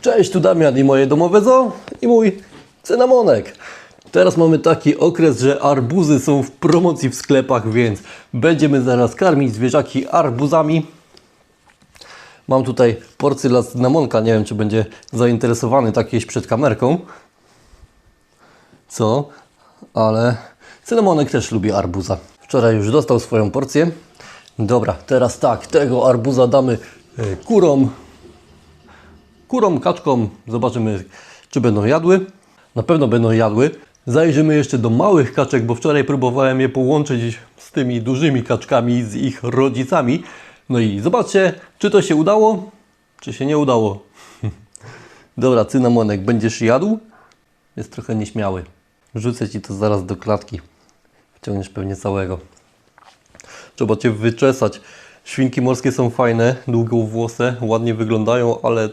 Cześć, tu Damian i moje domowe zo i mój cynamonek. Teraz mamy taki okres, że arbuzy są w promocji w sklepach, więc będziemy zaraz karmić zwierzaki arbuzami. Mam tutaj porcję dla cynamonka, nie wiem czy będzie zainteresowany tak jeść przed kamerką. Co? Ale cynamonek też lubi arbuza. Wczoraj już dostał swoją porcję. Dobra, teraz tak, tego arbuza damy e, kurom, kurom, kaczkom. Zobaczymy, czy będą jadły. Na pewno będą jadły. Zajrzymy jeszcze do małych kaczek, bo wczoraj próbowałem je połączyć z tymi dużymi kaczkami, z ich rodzicami. No i zobaczcie, czy to się udało, czy się nie udało. Dobra, cynamonek, będziesz jadł? Jest trochę nieśmiały. Rzucę ci to zaraz do klatki. Wciągniesz pewnie całego. Trzeba Cię wyczesać. Świnki morskie są fajne, długowłose, ładnie wyglądają, ale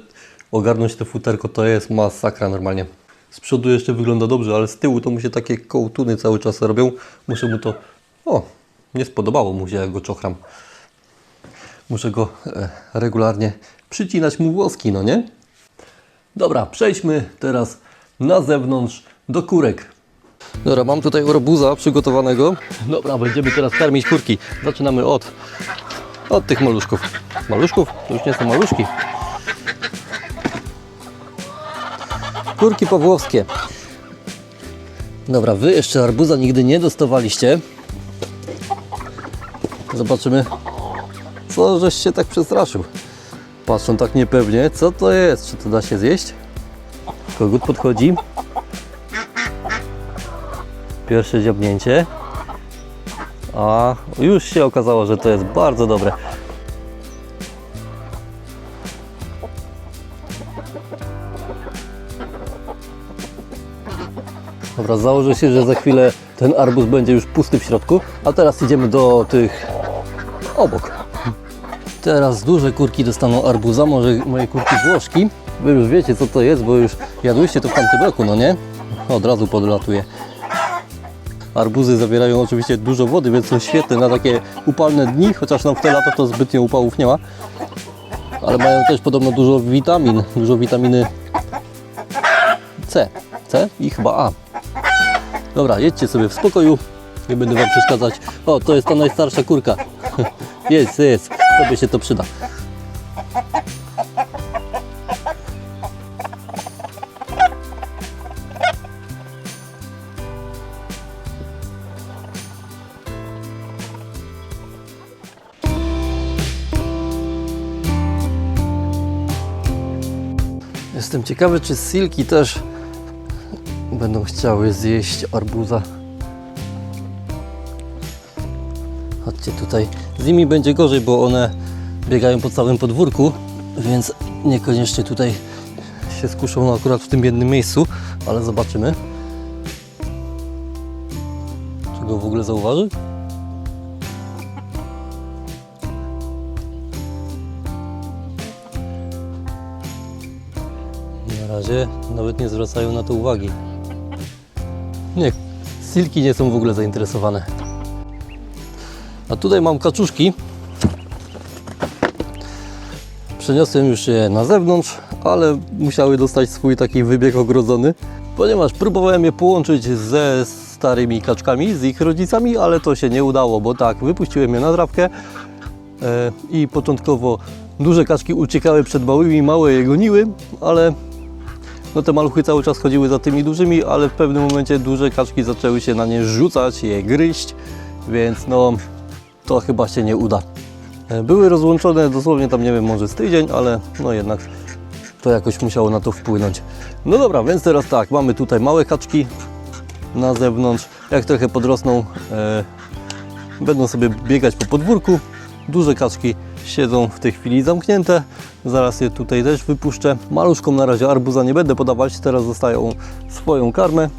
ogarnąć to futerko to jest masakra normalnie. Z przodu jeszcze wygląda dobrze, ale z tyłu to mu się takie kołtuny cały czas robią. Muszę mu to... O, nie spodobało mu się, jak go czochram. Muszę go e, regularnie przycinać mu włoski, no nie? Dobra, przejdźmy teraz na zewnątrz do kurek. Dobra, mam tutaj orbuza przygotowanego. Dobra, będziemy teraz karmić kurki. Zaczynamy od, od tych maluszków. Maluszków? To już nie są maluszki. Kurki pawłowskie. Dobra, wy jeszcze arbuza nigdy nie dostawaliście. Zobaczymy, co żeś się tak przestraszył. Patrzą tak niepewnie. Co to jest? Czy to da się zjeść? Kogut podchodzi. Pierwsze dziabnięcie. A już się okazało, że to jest bardzo dobre. Dobra, założę się, że za chwilę ten arbuz będzie już pusty w środku. A teraz idziemy do tych obok. Teraz duże kurki dostaną arbuza, może moje kurki włoszki. Wy już wiecie co to jest, bo już jadłyście to w tamtym roku, no nie? Od razu podlatuje. Arbuzy zawierają oczywiście dużo wody, więc są świetne na takie upalne dni, chociaż nam w te lata to zbytnio upałów nie ma. Ale mają też podobno dużo witamin, dużo witaminy C. C i chyba A. Dobra, jedźcie sobie w spokoju, nie będę Wam przeszkadzać. O, to jest ta najstarsza kurka. Jest, jest, tobie się to przyda. Jestem ciekawy, czy silki też będą chciały zjeść arbuza. Chodźcie tutaj. Z nimi będzie gorzej, bo one biegają po całym podwórku, więc niekoniecznie tutaj się skuszą no akurat w tym jednym miejscu, ale zobaczymy. Czy go w ogóle zauważy? Na razie nawet nie zwracają na to uwagi. Nie, silki nie są w ogóle zainteresowane. A tutaj mam kaczuszki. Przeniosłem już je na zewnątrz, ale musiały dostać swój taki wybieg ogrodzony, ponieważ próbowałem je połączyć ze starymi kaczkami, z ich rodzicami, ale to się nie udało, bo tak, wypuściłem je na trawkę e, i początkowo duże kaczki uciekały przed małymi, małe je goniły, ale no te maluchy cały czas chodziły za tymi dużymi, ale w pewnym momencie duże kaczki zaczęły się na nie rzucać, je gryźć, więc no to chyba się nie uda. E, Były rozłączone dosłownie tam, nie wiem, może z tydzień, ale no jednak to jakoś musiało na to wpłynąć. No dobra, więc teraz tak, mamy tutaj małe kaczki na zewnątrz. Jak trochę podrosną, e, będą sobie biegać po podwórku. Duże kaczki siedzą w tej chwili zamknięte. Zaraz je tutaj też wypuszczę. Maluszkom na razie arbuza nie będę podawać, teraz dostają swoją karmę.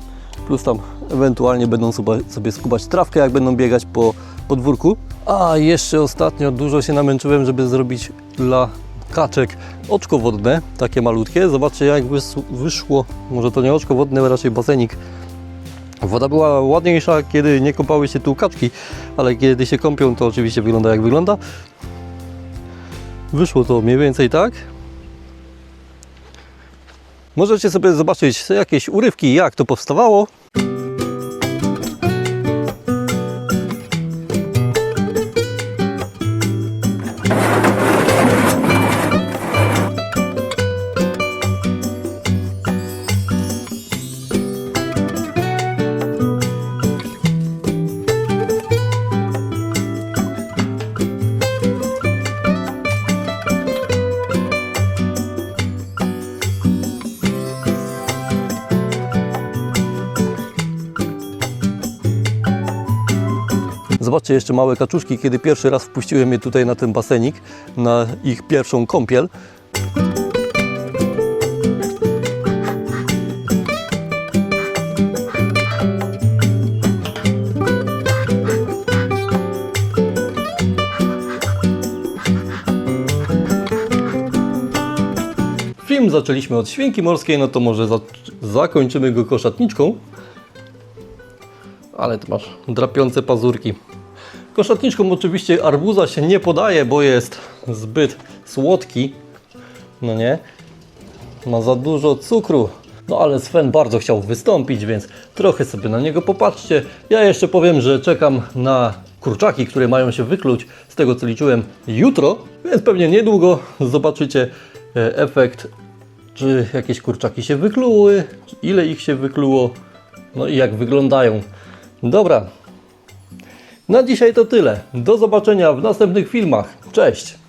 Plus tam ewentualnie będą sobie, skubać trawkę, jak będą biegać po podwórku. A jeszcze ostatnio dużo się namęczyłem, żeby zrobić dla kaczek oczko wodne, takie malutkie. Zobaczcie jak wys- wyszło, może to nie oczko wodne, raczej basenik. Woda była ładniejsza, kiedy nie kąpały się tu kaczki, ale kiedy się kąpią, to oczywiście wygląda jak wygląda. Wyszło to mniej więcej tak. Możecie sobie zobaczyć jakieś urywki, jak to powstawało. Zobaczcie jeszcze małe kaczuszki, kiedy pierwszy raz wpuściłem je tutaj na ten basenik, na ich pierwszą kąpiel. Film zaczęliśmy od świnki morskiej, no to może za zakończymy go koszatniczką. Ale ty masz drapiące pazurki. Koszatniczką oczywiście arbuza się nie podaje, bo jest zbyt słodki. No nie? Ma za dużo cukru. No ale Sven bardzo chciał wystąpić, więc trochę sobie na niego popatrzcie. Ja jeszcze powiem, że czekam na kurczaki, które mają się wykluć z tego co liczyłem jutro, więc pewnie niedługo zobaczycie e, efekt, czy jakieś kurczaki się wykluły, ile ich się wykluło, no i jak wyglądają. Dobra, na dzisiaj to tyle. Do zobaczenia w następnych filmach. Cześć!